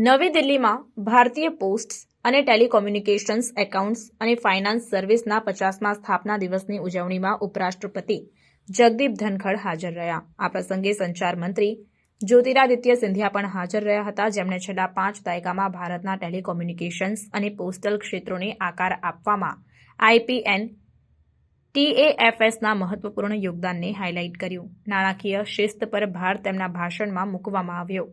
નવી દિલ્હીમાં ભારતીય પોસ્ટ્સ અને ટેલિકોમ્યુનિકેશન્સ એકાઉન્ટ્સ અને ફાઇનાન્સ સર્વિસના પચાસમા સ્થાપના દિવસની ઉજવણીમાં ઉપરાષ્ટ્રપતિ જગદીપ ધનખડ હાજર રહ્યા. આ પ્રસંગે સંચાર મંત્રી જ્યોતિરાદિત્ય સિંધિયા પણ હાજર રહ્યા હતા, જેમણે છેલ્લા પાંચ દાયકામાં ભારતના ટેલિકોમ્યુનિકેશન્સ અને પોસ્ટલ ક્ષેત્રોને આકાર આપવામાં આઈપીએન ટીએએફએસના મહત્વપૂર્ણ યોગદાનને હાઇલાઇટ કર્યું. નાણાકીય શિસ્ત પર ભાર તેમના ભાષણમાં મૂકવામાં આવ્યો.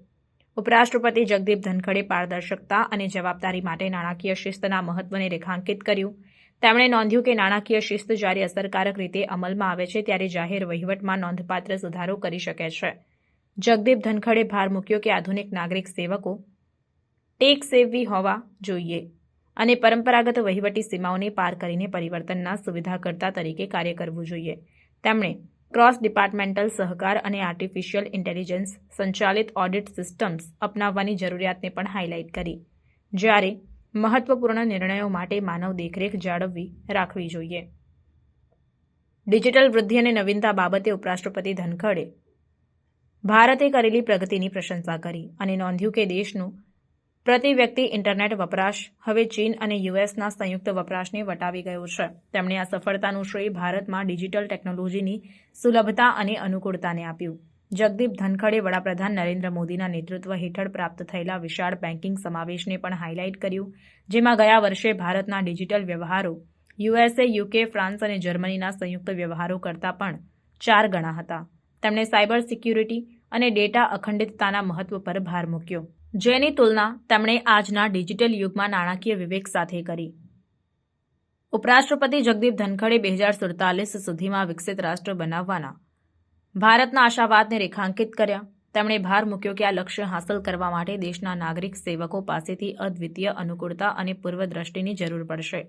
ઉપરાષ્ટ્રપતિ જગદીપ ધનખડે પારદર્શકતા અને જવાબદારી માટે નાણાકીય શિસ્તના મહત્વને રેખાંકિત કર્યું. તેમણે નોંધ્યું કે નાણાકીય શિસ્ત જ્યારે અસરકારક રીતે અમલમાં આવે છે, ત્યારે જાહેર વહીવટમાં નોંધપાત્ર સુધારો કરી શકે છે. જગદીપ ધનખડે ભાર મૂક્યો કે આધુનિક નાગરિક સેવકો ટેક સેવવી હોવા જોઈએ અને પરંપરાગત વહીવટી સીમાઓને પાર કરીને પરિવર્તનના સુવિધાકર્તા તરીકે કાર્ય કરવું જોઈએ. તેમણે ક્રોસ ડિપાર્ટમેન્ટલ સહકાર અને આર્ટિફિશિયલ ઇન્ટેલિજન્સ સંચાલિત ઓડિટ સિસ્ટમ્સ અપનાવવાની જરૂરિયાતને પણ હાઇલાઇટ કરી જ્યારે મહત્વપૂર્ણ નિર્ણયો માટે માનવ દેખરેખ જાળવવી રાખવી જોઈએ ડિજિટલ વૃદ્ધિ અને નવીનતા બાબતે ઉપરાષ્ટ્રપતિ ધનખડે ભારતે કરેલી પ્રગતિની પ્રશંસા કરી અને નોંધ્યું કે દેશનું પ્રતિ વ્યક્તિ ઇન્ટરનેટ વપરાશ હવે ચીન અને યુએસના સંયુક્ત વપરાશને વટાવી ગયો છે. તેમણે આ સફળતાનું શ્રેય ભારતમાં ડિજિટલ ટેકનોલોજીની સુલભતા અને અનુકૂળતાને આપ્યું. જગદીપ ધનખડે વડાપ્રધાન નરેન્દ્ર મોદીના નેતૃત્વ હેઠળ પ્રાપ્ત થયેલા વિશાળ બેન્કિંગ સમાવેશને પણ હાઇલાઇટ કર્યું, જેમાં ગયા વર્ષે ભારતના ડિજિટલ વ્યવહારો, યુએસએ, યુકે, ફ્રાન્સ અને જર્મનીના સંયુક્ત વ્યવહારો કરતાં પણ ચાર ગણા હતા. તેમણે સાયબર સિક્યુરિટી અને ડેટા અખંડિતતાના મહત્વ પર ભાર મૂક્યો. જેની તુલના તેમણે આજના ડિજિટલ યુગમાં નાણાકીય વિવેક સાથે કરી. ઉપરાષ્ટ્રપતિ જગદીપ ધનખડે બે હજાર સુડતાલીસ સુધીમાં વિકસિત રાષ્ટ્ર બનાવવાના ભારતના આશાવાદને રેખાંકિત કર્યા. તેમણે ભાર મૂક્યો કે આ લક્ષ્ય હાંસલ કરવા માટે દેશના નાગરિક સેવકો પાસેથી અદ્વિતીય અનુકૂળતા અને પૂર્વદ્રષ્ટિની જરૂર પડશે.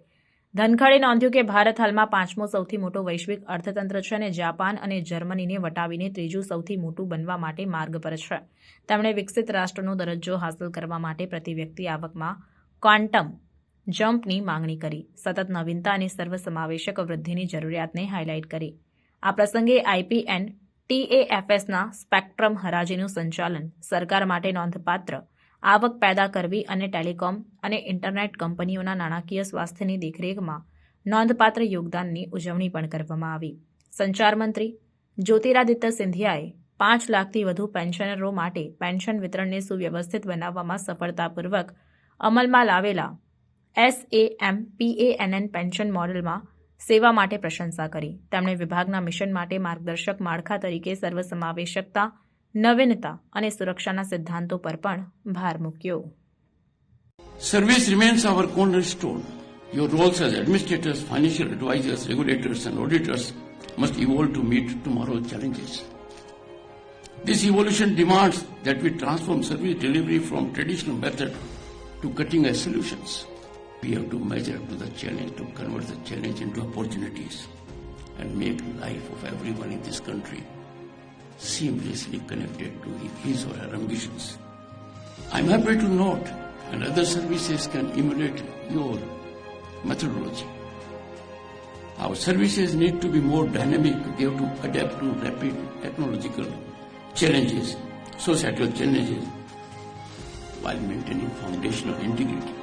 ધનખડે નોંધ્યું કે ભારત હાલમાં પાંચમો સૌથી મોટો વૈશ્વિક અર્થતંત્ર છે અને જાપાન અને જર્મનીને વટાવીને ત્રીજું સૌથી મોટું બનવા માટે માર્ગ પર છે. તેમણે વિકસિત રાષ્ટ્રનો દરજ્જો હાંસલ કરવા માટે પ્રતિ વ્યક્તિ આવકમાં ક્વાન્ટમ જમ્પની માંગણી કરી. સતત નવીનતા અને સર્વસમાવેશક વૃદ્ધિની જરૂરિયાતને હાઇલાઇટ કરી. આ પ્રસંગે આઈપીએન ટીએએફએસના સ્પેક્ટ્રમ હરાજીનું સંચાલન સરકાર માટે નોંધપાત્ર આવક પેદા કરવી અને ટેલિકોમ અને ઇન્ટરનેટ કંપનીઓના નાણાકીય સ્વાસ્થ્યની દેખરેખમાં નોંધપાત્ર યોગદાનની ઉજવણી પણ કરવામાં આવી. સંચાર મંત્રી જ્યોતિરાદિત્ય સિંધિયાએ પાંચ લાખથી વધુ પેન્શનરો માટે પેન્શન વિતરણને સુવ્યવસ્થિત બનાવવામાં સફળતાપૂર્વક અમલમાં લાવેલા એસએએમપીએએનએન પેન્શન મોડેલમાં સેવા માટે પ્રશંસા કરી. તેમણે વિભાગના મિશન માટે માર્ગદર્શક માળખા તરીકે સર્વસમાવેશકતા નવીનતા અને સુરક્ષાના સિદ્ધાંતો પર પણ ભાર મૂક્યો Service remains our cornerstone. Your roles as administrators, financial advisors, regulators, and auditors must evolve to meet tomorrow's challenges. This evolution demands that we transform service delivery from traditional method to cutting edge solutions. We have to measure up to the challenge to convert the challenge into opportunities and make life of everyone in this country seamlessly connected to his or her ambitions. I'm happy to note and other services can emulate your methodology. Our services need to be more dynamic. They have to adapt to rapid technological challenges, societal challenges, while maintaining foundational integrity.